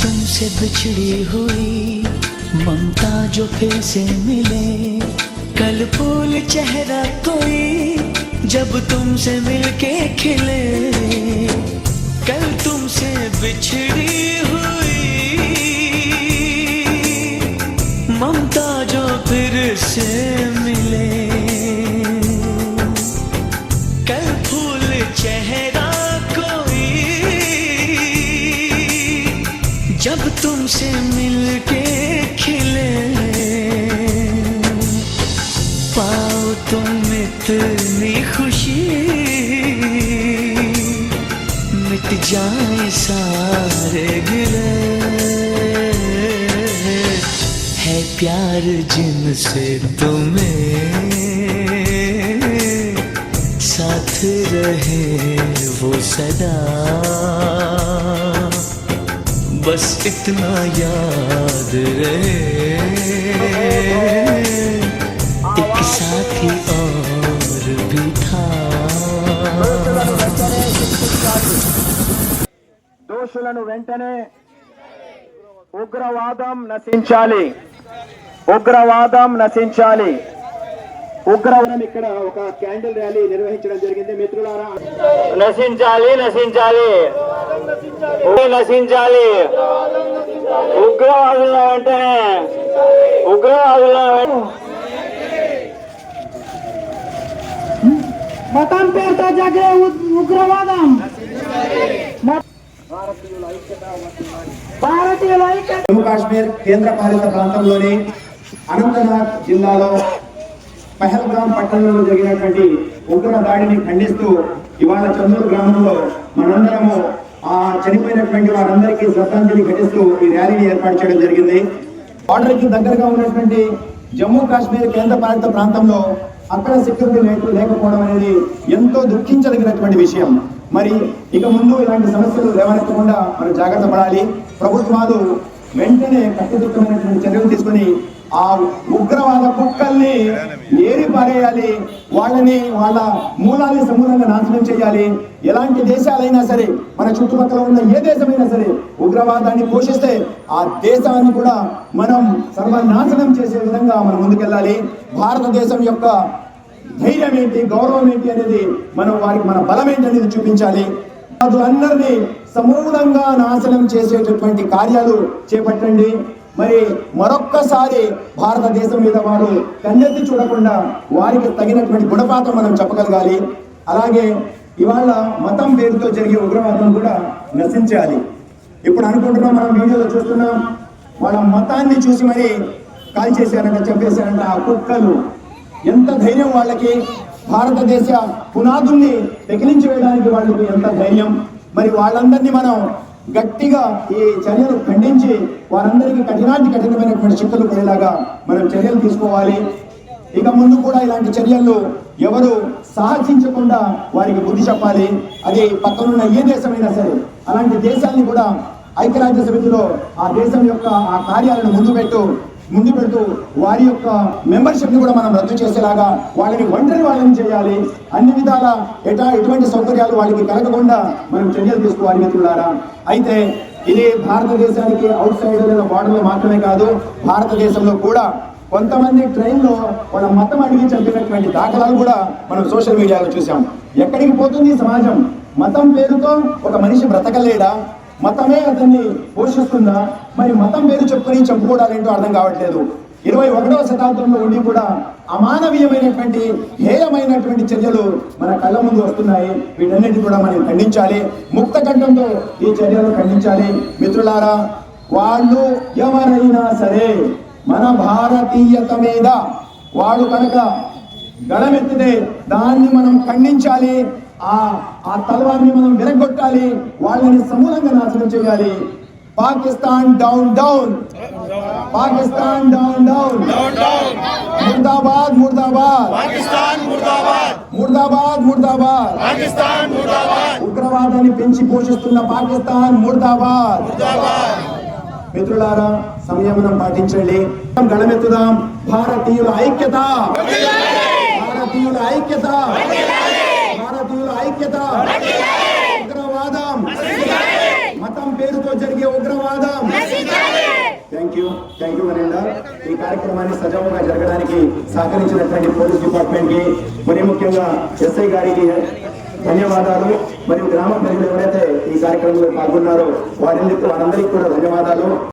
तुमसे बिछड़ी हुई ममता जो फिर से मिले। कल फूल चेहरा कोई जब तुमसे मिलके खिले। कल तुमसे बिछड़ी हुई ममता जो फिर से जब तुमसे मिलके खिले। पाओ तुम इतनी खुशी। मिट जाए सारे गिले। है प्यार जिनसे तुम्हें। साथ रहे वो सदा। बस इतना याद रहे एक साथी और भी था దోషులను వెంటనే ఉగ్రవాదం నశించాలి ఉగ్రవాదం నశించాలి ఉగ్రవాదం ఇక్కడ ఒక క్యాండిల్ ర్యాలీ నిర్వహించడం జరిగింది మిత్రులారా నశించాలి నశించాలి నశించాలి. ఉగ్రవాదుల వెంటనే ఉగ్రవాదుల మతం పేరుతో జరిగే ఉ- ఉగ్రవాదం. భారతీయుల జమ్మూ కాశ్మీర్ కేంద్ర పాలిత ప్రాంతంలోని అనంతనాగ్ జిల్లాలో పహల్గామ్ పట్టణంలో జరిగినటువంటి ఉగ్ర దాడిని ఖండిస్తూ ఇవాళ చందూరు గ్రామంలో మనందరము ఆ చనిపోయినటువంటి వారందరికీ శ్రద్ధాంజలి ఘటిస్తూ ఈ ర్యాలీని ఏర్పాటు చేయడం జరిగింది. బార్డర్కి దగ్గరగా ఉన్నటువంటి జమ్మూ కాశ్మీర్ కేంద్ర పాలిత ప్రాంతంలో అక్కడ సెక్యూరిటీ రేట్లు లేకపోవడం అనేది ఎంతో దుఃఖించదగినటువంటి విషయం. మరి ఇక ముందు ఇలాంటి సమస్యలు లేవనెత్తకుండా మనం జాగ్రత్త పడాలి. ప్రభుత్వాలు వెంటనే కట్టుదిట్టమైనటువంటి చర్యలు తీసుకొని ఆ ఉగ్రవాద కుక్కల్ని ఏరి పారేయాలి. వాళ్ళని వాళ్ళ మూలాన్ని సమూలంగా నాశనం చేయాలి. ఎలాంటి దేశాలైనా సరే మన చుట్టుపక్కల ఉన్న ఏ దేశమైనా సరే ఉగ్రవాదాన్ని పోషిస్తే ఆ దేశాన్ని కూడా మనం సర్వనాశనం చేసే విధంగా మనం ముందుకెళ్ళాలి. భారతదేశం యొక్క ధైర్యం ఏంటి గౌరవం ఏంటి అనేది మనం వారికి మన బలం ఏంటి అనేది చూపించాలి. అందరినీ సమూలంగా నాశనం చేసేటటువంటి కార్యాలు చేపట్టండి. మరి మరొక్కసారి భారతదేశం మీద వారు కన్నెత్తి చూడకుండా వారికి తగినటువంటి గుణపాఠం మనం చెప్పగలగాలి. అలాగే ఇవాళ మతం పేరుతో జరిగే ఉగ్రవాదం కూడా నశించాలి. ఇప్పుడు అనుకుంటున్నాం మనం వీడియోలో చూస్తున్నాం వాళ్ళ మతాన్ని చూసి మరి కాల్ చేశారంట చెప్పేశారంట ఆ కుక్కలు. ఎంత ధైర్యం వాళ్ళకి? భారతదేశ పునాదుల్ని పెకిలించి వేయడానికి వాళ్ళకి ఎంత ధైర్యం? మరి వాళ్ళందరినీ మనం గట్టిగా ఈ చర్యలు ఖండించి వారందరికీ కఠినాటి కఠినమైనటువంటి శిక్షలు పడేలాగా మనం చర్యలు తీసుకోవాలి. ఇక ముందు కూడా ఇలాంటి చర్యలు ఎవరు సాహసించకుండా వారికి బుద్ధి చెప్పాలి. అది పక్కనున్న ఏ దేశమైనా సరే అలాంటి దేశాన్ని కూడా ఐక్యరాజ్య సమితిలో ఆ దేశం యొక్క ఆ కార్యాలను ముందు పెట్టు ముందు పెడుతూ వారి యొక్క మెంబర్షిప్ని కూడా మనం రద్దు చేసేలాగా వాళ్ళని ఒంటరి వాళ్ళని చేయాలి. అన్ని విధాల ఎటా ఎటువంటి సౌకర్యాలు వాళ్ళకి కలగకుండా మనం చర్యలు తీసుకోవాలి మిత్రులారా. అయితే ఇది భారతదేశానికి అవుట్ సైడ్ లేదా బార్డర్లో మాత్రమే కాదు భారతదేశంలో కూడా కొంతమంది ట్రైన్లో వాళ్ళ మతం అడిగి చంపినటువంటి దాఖలాలు కూడా మనం సోషల్ మీడియాలో చూసాం ఎక్కడికి పోతుంది సమాజం? మతం పేరుతో ఒక మనిషి బ్రతకలేడా? మతమే అతన్ని పోషిస్తుందా? మరి మతం పేరు చెప్పుకొని చంపుకోవడాలేంటో అర్థం కావట్లేదు. ఇరవై ఒకటవ శతాబ్దంలో ఉండి కూడా అమానవీయమైనటువంటి హేయమైనటువంటి చర్యలు మన కళ్ళ ముందు వస్తున్నాయి. వీటన్నిటి కూడా మనం ఖండించాలి. ముక్త కంఠంతో ఈ చర్యలు ఖండించాలి. మిత్రులారా వాళ్ళు ఎవరైనా సరే మన భారతీయత మీద వాళ్ళు కనుక గళమెత్తితే దాన్ని మనం ఖండించాలి. ఆ ఆ తలవారిని మనం విరగొట్టాలి వాళ్ళని సమూలంగా నాశనం చేయాలి. Pakistan down down. Pakistan down down. Murdabad ముర్దాబాద్. ముర్దాబాద్. ముర్దాబాద్ ఉగ్రవాదాన్ని పెంచి పోషిస్తున్న పాకిస్తాన్ ముర్దాబాద్. మిత్రులారా సంయమనం పాటించండి. గళమెత్తుదాం భారతీయుల ఐక్యత. భారతీయుల ఐక్యత. భారతీయుల ఐక్యత ఉగ్రవాదం మతం పేరుతో జరిగే ఉగ్రవాదం ఈ కార్యక్రమాన్ని సజావుగా జరగడానికి సహకరించినటువంటి పోలీస్ డిపార్ట్మెంట్కి మరి ముఖ్యంగా ఎస్ఐ గారికి ధన్యవాదాలు. మరియు గ్రామ ప్రజలు ఎవరైతే ఈ కార్యక్రమంలో పాల్గొన్నారో వారందరికీ వారందరికీ కూడా ధన్యవాదాలు.